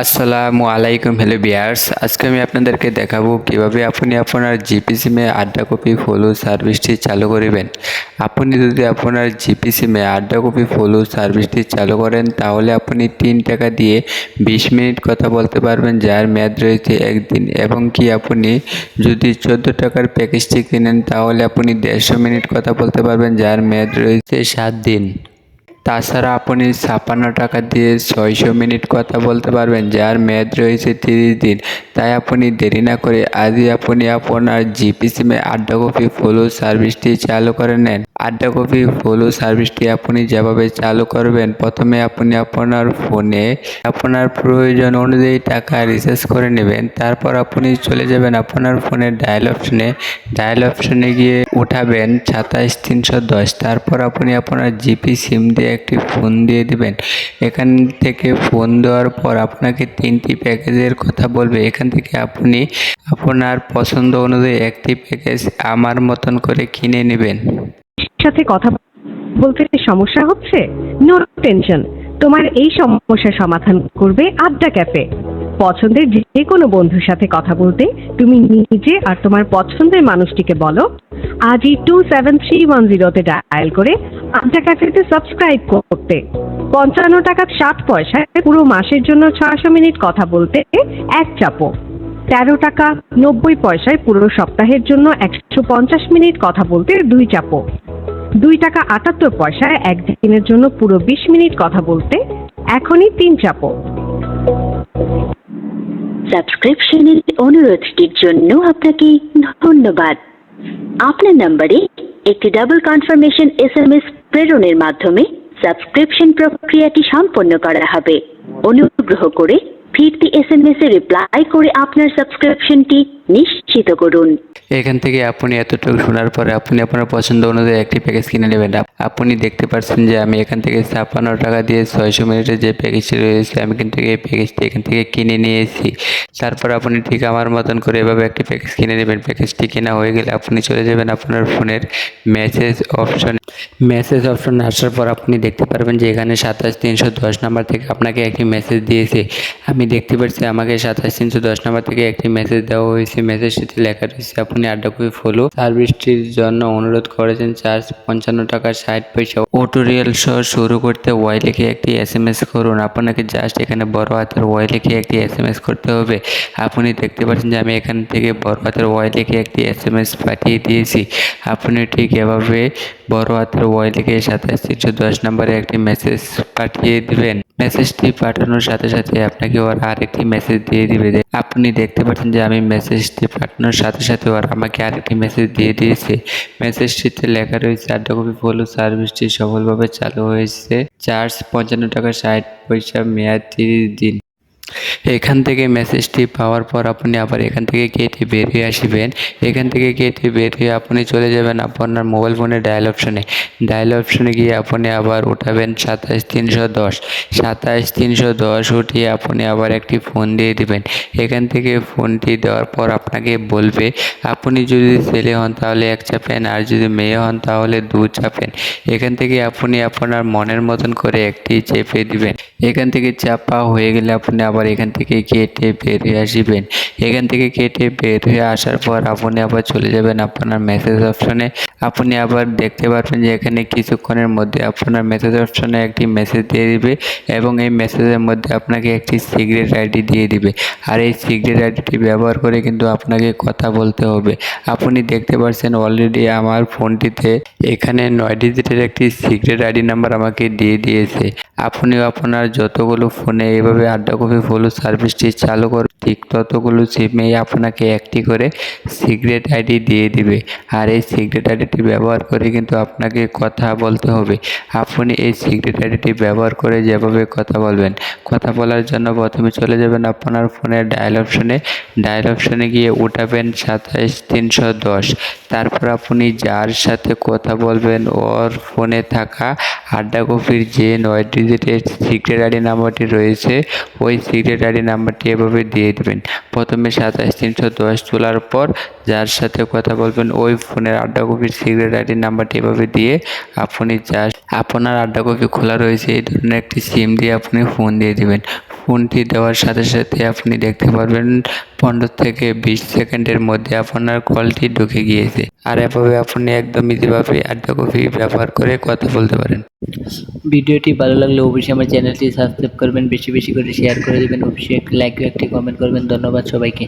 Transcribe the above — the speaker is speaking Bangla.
আসসালামু আলাইকুম হ্যালো বিয়ার্স আজকে আমি আপনাদেরকে দেখাবো কীভাবে আপনি আপনার জিপি সিমে আড্ডা কপি ফলো সার্ভিসটি চালু করবেন। আপনি যদি আপনার জিপি সিমে আড্ডা কপি ফলো সার্ভিসটি চালু করেন, তাহলে আপনি তিন টাকা দিয়ে বিশ মিনিট কথা বলতে পারবেন, যার মেয়াদ রয়েছে একদিন। এবং কি আপনি যদি চোদ্দ টাকার প্যাকেজটি কিনেন, তাহলে আপনি দেড়শো মিনিট কথা বলতে পারবেন, যার মেয়াদ রয়েছে সাত দিন। তাছাড়া আপনি ছাপান্ন টাকা দিয়ে ছয়শো মিনিট কথা বলতে পারবেন, যার মেয়াদ রয়েছে তিরিশ দিন। তাই আপনি দেরি না করে আজই আপনি আপনার জিপি সিমে আড্ডা কপি ফলো সার্ভিসটি চালু করে নেন। আড্ডা কপি ফলো সার্ভিসটি আপনি যেভাবে চালু করবেন, প্রথমে আপনি আপনার ফোনে আপনার প্রয়োজন অনুযায়ী টাকা রিচার্জ করে নেবেন। তারপর আপনি চলে যাবেন আপনার ফোনের ডায়াল অপশনে ডায়াল অপশনে গিয়ে উঠাবেন সাতাইশ তিনশো দশ। তারপর আপনি আপনার জিপি সিম দিয়ে একটি ফোন দিয়ে দিবেন। এখান থেকে ফোন দেওয়ার পর আপনাকে তিনটি প্যাকেজের কথা বলবে। এখান থেকে আপনি আপনার পছন্দ অনুযায়ী একটি প্যাকেজ আমার মতন করে কিনে নেবেন। সাথে কথা বলতে সমস্যা হচ্ছে? নো টেনশন তোমার এই সমস্যার সমাধান করবে আড্ডা ক্যাফে পছন্দের যে কোনো বন্ধুর সাথে কথা বলতে তুমি নিজে আর তোমার পছন্দের মানুষটিকে বলো। আজই টু সেভেন থ্রি ওয়ান জিরোতে ডায়াল করে আড্ডা ক্যাফেতে সাবস্ক্রাইব করতে। পঞ্চান্ন টাকা ষাট পয়সায় পুরো মাসের জন্য ছয়শো মিনিট কথা বলতে এক চাপো তেরো টাকা নব্বই পয়সায় পুরো সপ্তাহের জন্য একশো পঞ্চাশ মিনিট কথা বলতে দুই চাপো দুই টাকা আটাত্তর পয়সায় একদিনের জন্য পুরো বিশ মিনিট কথা বলতে এখনই তিন চাপো। সাবস্ক্রিপশনের অনুরোধটির জন্য আপনাকে ধন্যবাদ। আপনার নম্বরে একটি double confirmation S M S প্রেরণের মাধ্যমে সাবস্ক্রিপশন প্রক্রিয়াটি সম্পন্ন করা হবে। অনুগ্রহ করে ফিরতি এস এম এস এ রিপ্লাই করে আপনার সাবস্ক্রিপশনটি নিশ্চিত করুন। এখান থেকে আপনি এতটুকু শোনার পরে আপনি আপনার পছন্দ অনুযায়ী একটি প্যাকেজ কিনে নেবেন। আপনি দেখতে পাচ্ছেন যে আমি এখান থেকে ছাপ্পান্ন টাকা দিয়ে ছয়শো মিনিটের যে প্যাকেজটি রয়েছে, আমি কিন্তু এই প্যাকেজটি এখান থেকে কিনে নিয়েছি। তারপর আপনি ঠিক আমার মতন করে এভাবে একটি প্যাকেজ কিনে নেবেন। প্যাকেজটি কেনা হয়ে গেলে আপনি চলে যাবেন আপনার ফোনের মেসেজ অপশন মেসেজ অপশন আসার পর আপনি দেখতে পারবেন যে এখানে সাতাশ তিনশো দশ নাম্বার থেকে আপনাকে একটি মেসেজ দিয়েছে। আমি দেখতে পাচ্ছি আমাকে সাতাশ তিনশো দশ নাম্বার থেকে একটি মেসেজ দেওয়া হয়েছে। মেসেজটিতে লেখা রয়েছে, আপনি আড্ডা কপি ফলো সার্ভিসটির জন্য অনুরোধ করেছেন চার্জ পঞ্চান্ন টাকা ষাট পয়সা। ওটোরিয়াল সহ শুরু করতে ওয়াই লিখে একটি এস এম এস করুন। আপনাকে জাস্ট এখানে বড় হাতের ওয়াই লিখে একটি এস এম এস করতে হবে। আপনি দেখতে পাচ্ছেন যে আমি এখান থেকে বড় হাতের ওয়াই লিখে একটি এস এম এস পাঠিয়ে দিয়েছি। আপনি ঠিক এভাবে বড় হাতের ওয়াই লিখে সাতাশ তিনশো দশ নম্বরে একটি মেসেজ পাঠিয়ে দিবেন। মেসেজটি পাঠানোর সাথে সাথে আপনাকে ওর আরেকটি মেসেজ দিয়ে দিবে আপনি দেখতে পাচ্ছেন যে আমি মেসেজটি পাঠানোর সাথে সাথে ওর আমাকে আরেকটি মেসেজ দিয়ে দিয়েছে। মেসেজটিতে লেখা রয়েছে আড্ডা কপি ফলো সার্ভিসটি সফলভাবে চালু হয়েছে। চার্জ পঞ্চান্ন টাকা ষাট পয়সা মেয়াদ তিরিশ দিন। এখান থেকে মেসেজটি পাওয়ার পর আপনি আবার এখান থেকে কেটে বেরিয়ে আসবেন। এখান থেকে কেটে বেরিয়ে আপনি চলে যাবেন আপনার মোবাইল ফোনের ডায়াল অপশনে ডায়াল অপশনে গিয়ে আপনি আবার উঠাবেন সাতাশ তিনশো দশ। সাতাশ তিনশো দশ উঠিয়ে আপনি আবার একটি ফোন দিয়ে দিবেন। এখান থেকে ফোনটি দেওয়ার পর আপনাকে বলবে, আপনি যদি ছেলে হন তাহলে এক চাপেন, আর যদি মেয়ে হন তাহলে দু চাপেন। এখান থেকে আপনি আপনার মনের মতন করে একটি চেপে দিবেন। এখান থেকে চাপা হয়ে গেলে আপনি আবার এখান থেকে কেটে বের হয়ে আসবেন। এখান থেকে কেটে বের হয়ে আসার পর আপনি আবার চলে যাবেন আপনার মেসেজ অপশনে আপনি আবার দেখতে পারবেন যে এখানে কিছুক্ষণের মধ্যে আপনার মেসেজ অপশনে একটি মেসেজ দিয়ে দিবে এবং এই মেসেজের মধ্যে আপনাকে একটি সিক্রেট আইডি দিয়ে দিবে। আর এই সিক্রেট আইডিটি ব্যবহার করে কিন্তু আপনাকে কথা বলতে হবে। আপনি দেখতে পাচ্ছেন অলরেডি আমার ফোনটিতে এখানে নয় ডিজিটের একটি সিক্রেট আইডি নাম্বার আমাকে দিয়ে দিয়েছে। আপনিও আপনার যতগুলো ফোনে এইভাবে আড্ডা কপি ফলো সার্ভিসটি চালু করুন ঠিক ততগুলো সিমে আপনাকে একটি করে সিক্রেট আইডি দিয়ে দিবে। আর এই সিক্রেট আইডিটি ব্যবহার করে কিন্তু আপনাকে কথা বলতে হবে। আপনি এই সিক্রেট আইডিটি ব্যবহার করে যেভাবে কথা বলবেন, কথা বলার জন্য প্রথমে চলে যাবেন আপনার ফোনের ডায়াল অপশনে ডায়াল অপশনে গিয়ে উঠাবেন সাতাইশ তিনশো দশ। তারপর আপনি যার সাথে কথা বলবেন, ওর ফোনে থাকা আড্ডা কপির যে নয় ডিজিটের সিক্রেট আইডি নাম্বারটি রয়েছে, ওই সিক্রেট আইডি নাম্বারটি এভাবে দিয়ে দেবেন প্রথমে সাতাশ, তিনশো দশ তোলার পর যার সাথে কথা বলবেন, ওই ফোনের আড্ডা কপির সিক্রেট আইডির নাম্বারটি এভাবে দিয়ে আপনি যা আপনার আড্ডা কপি খোলা রয়েছে, এই ধরনের একটি সিম দিয়ে আপনি ফোন দিয়ে দিবেন। ফোনটি দেওয়ার সাথে সাথে আপনি দেখতে পারবেন পনেরো থেকে বিশ সেকেন্ডের মধ্যে আপনার কলটি ঢুকে গিয়েছে। আর এভাবে আপনি একদম ইজিভাবে আড্ডা কফি ব্যবহার করে কথা বলতে পারেন। ভিডিওটি ভালো লাগলে অবশ্যই আমার চ্যানেলটি সাবস্ক্রাইব করবেন, বেশি বেশি করে শেয়ার করে দেবেন। অবশ্যই একটি লাইক একটি কমেন্ট করবেন। ধন্যবাদ সবাইকে।